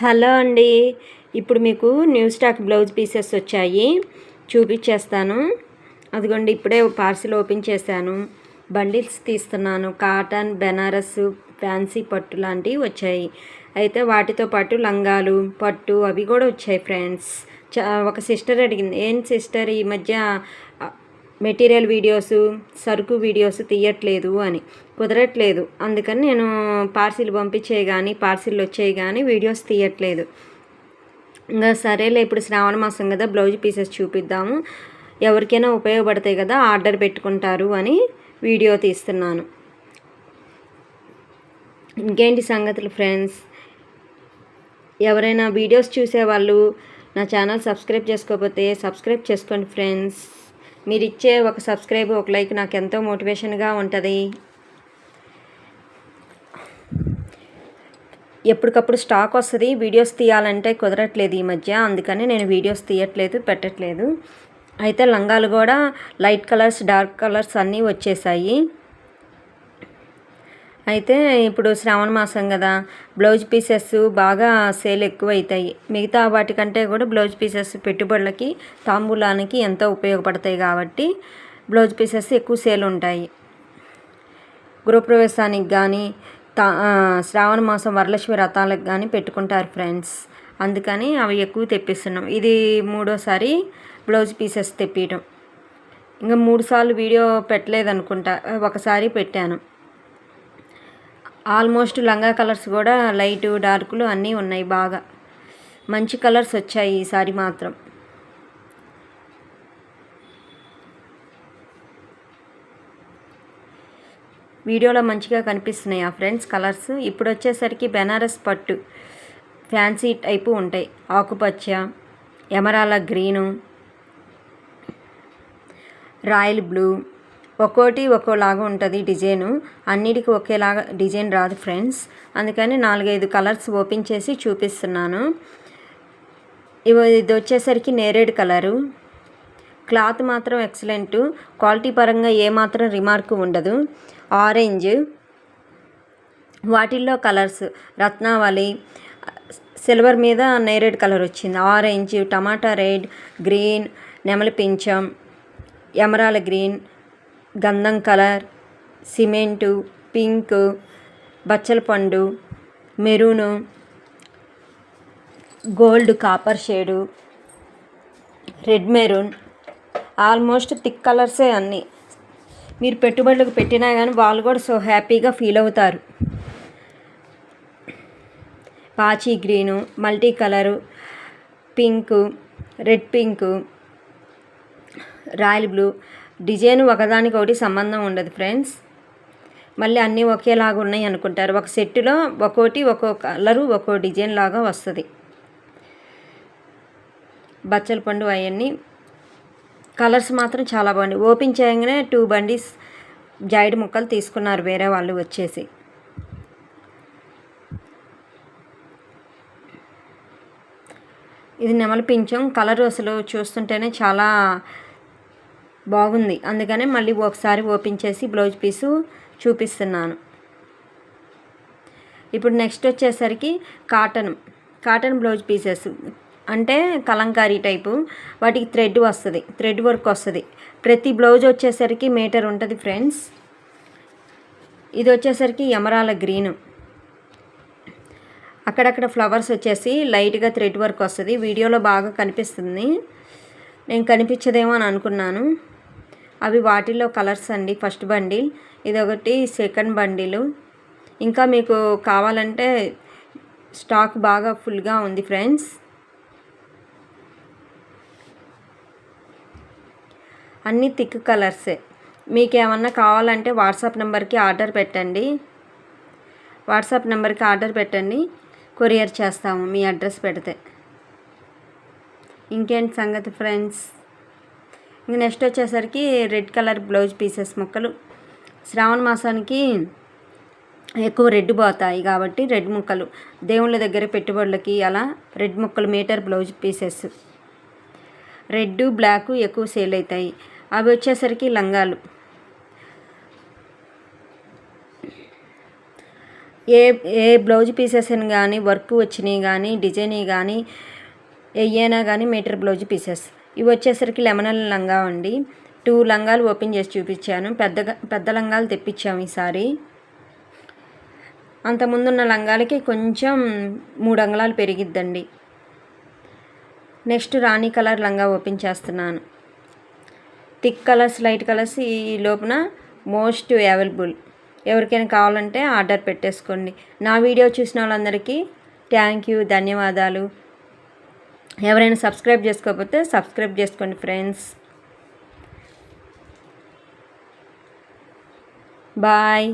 Hello అండి. ఇప్పుడు మీకు న్యూ స్టాక్ బ్లౌజ్ పీసెస్ వచ్చాయి. చూపించేస్తాను అదిగోండి ఇప్పుడే పార్సిల్ ఓపెన్ చేశాను. బండిల్స్ తీస్తున్నాను. కాటన్ బెనారస్ ఫ్యాన్సీ పట్టు లాంటివి వచ్చాయి. అయితే వాటితో పాటు లంగాలు పట్టు అవి కూడా వచ్చాయి ఫ్రెండ్స్. చ ఒక సిస్టర్ అడిగింది ఏం సిస్టర్ ఈ మధ్య మెటీరియల్ వీడియోస్ సరుకు వీడియోస్ తీయట్లేదు అని. కుదరట్లేదు. అందుకని నేను పార్సిల్ పంపించే కానీ పార్సిల్ వచ్చే కానీ వీడియోస్ తీయట్లేదు. ఇంకా సరేలే ఇప్పుడు శ్రావణ మాసం కదా బ్లౌజ్ పీసెస్ చూపిద్దాము. ఎవరికైనా ఉపయోగపడతాయి కదా ఆర్డర్ పెట్టుకుంటారు అని వీడియో తీస్తున్నాను. ఇంకేంటి సంగతులు ఫ్రెండ్స్? ఎవరైనా వీడియోస్ చూసేవాళ్ళు నా ఛానల్ సబ్స్క్రైబ్ చేసుకోకపోతే సబ్స్క్రైబ్ చేసుకోండి ఫ్రెండ్స్. మీరు ఇచ్చే ఒక సబ్స్క్రైబ్ ఒక లైక్ నాకు ఎంతో మోటివేషన్గా ఉంటుంది. ఎప్పటికప్పుడు స్టాక్ వస్తుంది. వీడియోస్ తీయాలంటే కుదరట్లేదు ఈ మధ్య. అందుకని నేను వీడియోస్ తీయట్లేదు పెట్టట్లేదు. అయితే లంగాలు కూడా లైట్ కలర్స్ డార్క్ కలర్స్ అన్నీ వచ్చేసాయి. అయితే ఇప్పుడు శ్రావణ మాసం కదా బ్లౌజ్ పీసెస్ బాగా సేల్ ఎక్కువ అవుతాయి మిగతా వాటికంటే కూడా బ్లౌజ్ పీసెస్ పెట్టుబడులకి తాంబూలానికి ఎంతో ఉపయోగపడతాయి కాబట్టి బ్లౌజ్ పీసెస్ ఎక్కువ సేల్ ఉంటాయి. గృహప్రవేశానికి కానీ తా శ్రావణ మాసం వరలక్ష్మి రథాలకు కానీ పెట్టుకుంటారు ఫ్రెండ్స్. అందుకని అవి ఎక్కువ తెప్పిస్తున్నాం. ఇది మూడోసారి బ్లౌజ్ పీసెస్ తెప్పించడం ఇంకా మూడు సార్లు వీడియో పెట్టలేదు అనుకుంటా ఒకసారి పెట్టాను. ఆల్మోస్ట్ లంగా కలర్స్ కూడా లైట్ డార్కులు అన్నీ ఉన్నాయి బాగా. మంచి కలర్స్ వచ్చాయి ఈసారి మాత్రం. వీడియోలో మంచిగా కనిపిస్తున్నాయి ఆ ఫ్రెండ్స్ కలర్స్. ఇప్పుడు వచ్చేసరికి బెనారస్ పట్టు. ఫ్యాన్సీ టైపు ఉంటాయి. ఆకుపచ్చ ఎమరాల గ్రీను రాయల్ బ్లూ ఒక్కోటి ఒక్కోలాగా ఉంటుంది డిజైను. అన్నిటికీ ఒకేలాగా డిజైన్ రాదు ఫ్రెండ్స్. అందుకని నాలుగైదు కలర్స్ ఓపెన్ చేసి చూపిస్తున్నాను. ఇవి ఇది వచ్చేసరికి నేరేడ్ కలరు. క్లాత్ మాత్రం ఎక్సలెంట్. క్వాలిటీ పరంగా ఏమాత్రం రిమార్క్ ఉండదు. ఆరెంజ్. వాటిల్లో కలర్స్. రత్నావళి. సిల్వర్ మీద నేరేడ్ కలర్ వచ్చింది. ఆరెంజ్ టమాటా రెడ్ గ్రీన్ నెమలి పించం ఎమరాల గ్రీన్ గంధం కలర్ సిమెంటు పింక్ బచ్చల పండు maroon gold copper shade red maroon. Almost thick కలర్సే అన్నీ. మీరు పెట్టుబడులకు పెట్టినా కానీ వాళ్ళు కూడా సో హ్యాపీగా ఫీల్ అవుతారు. పాచి green multi colour pink red pink royal blue. Design ఒకదానికి ఒకటి సంబంధం ఉండదు ఫ్రెండ్స్. మళ్ళీ అన్నీ ఒకేలాగా ఉన్నాయి అనుకుంటారు. ఒక సెట్టులో ఒక్కోటి ఒక్కో కలరు ఒక్కో డిజైన్ లాగా వస్తుంది. బచ్చల పండు అవన్నీ. కలర్స్ మాత్రం చాలా బాగుంది ఓపెన్ చేయగానే టూ బండిస్ జాయిడ్ ముక్కలు తీసుకున్నారు వేరే వాళ్ళు వచ్చేసి. ఇది నెమలి పింఛం. కలర్ అసలు చూస్తుంటేనే చాలా బాగుంది. అందుకనే మళ్ళీ ఒకసారి ఓపెన్ చేసి బ్లౌజ్ పీసు చూపిస్తున్నాను. ఇప్పుడు నెక్స్ట్ వచ్చేసరికి కాటన్ కాటన్ బ్లౌజ్ పీసెస్. అంటే కలంకారీ టైపు. వాటికి థ్రెడ్ వస్తుంది థ్రెడ్ వర్క్ వస్తుంది. ప్రతి బ్లౌజ్ వచ్చేసరికి మీటర్ ఉంటుంది ఫ్రెండ్స్. ఇది వచ్చేసరికి ఎమరాల గ్రీను. అక్కడక్కడ ఫ్లవర్స్ వచ్చేసి లైట్గా థ్రెడ్ వర్క్ వస్తుంది. వీడియోలో బాగా కనిపిస్తుంది. నేను కనిపించదేమో అని అనుకున్నాను. అవి వాటిల్లో కలర్స్ అండి. ఫస్ట్ బండిల్ ఇది ఒకటి సెకండ్ బండిలు. ఇంకా మీకు కావాలంటే స్టాక్ బాగా ఫుల్గా ఉంది ఫ్రెండ్స్. అన్నీ థిక్ కలర్సే. మీకు ఏమన్నా కావాలంటే వాట్సాప్ నెంబర్కి ఆర్డర్ పెట్టండి. వాట్సాప్ నెంబర్కి ఆర్డర్ పెట్టండి. కొరియర్ చేస్తాము మీ అడ్రస్ పెడితే. ఇంకేంటి సంగతి ఫ్రెండ్స్? ఇంక నెక్స్ట్ వచ్చేసరికి రెడ్ కలర్ బ్లౌజ్ పీసెస్ ముక్కలు. శ్రావణ మాసానికి ఎక్కువ రెడ్ పోతాయి కాబట్టి రెడ్ ముక్కలు. దేవుళ్ళ దగ్గర పెట్టుబడులకి అలా రెడ్ ముక్కలు meter blouse pieces red black ఎక్కువ సేల్ అవుతాయి అవి వచ్చేసరికి లంగాలు. ఏ ఏ బ్లౌజ్ పీసెస్ అని కానీ వర్క్ వచ్చినాయి కానీ డిజైన్ కానీ ఎయ్యైనా కానీ మీటర్ బ్లౌజ్ పీసెస్ ఇవి వచ్చేసరికి లెమనల్ లంగా అండి. టూ లంగాలు ఓపెన్ చేసి చూపించాను. పెద్దగా పెద్ద లంగాలు తెప్పించాము ఈసారి. అంతముందున్న లంగాలకి కొంచెం మూడు అంగళాలు పెరిగిద్దండి. నెక్స్ట్ రాణి కలర్ లంగా ఓపెన్ చేస్తున్నాను. థిక్ కలర్స్ లైట్ కలర్స్ ఈ లోపున మోస్ట్ అవైలబుల్ ఎవరికైనా కావాలంటే ఆర్డర్ పెట్టేసుకోండి. నా వీడియో చూసిన వాళ్ళందరికీ థ్యాంక్ యూ ధన్యవాదాలు. ఎవరైనా సబ్స్క్రైబ్ చేసుకోకపోతే సబ్స్క్రైబ్ చేసుకోండి ఫ్రెండ్స్. బాయ్.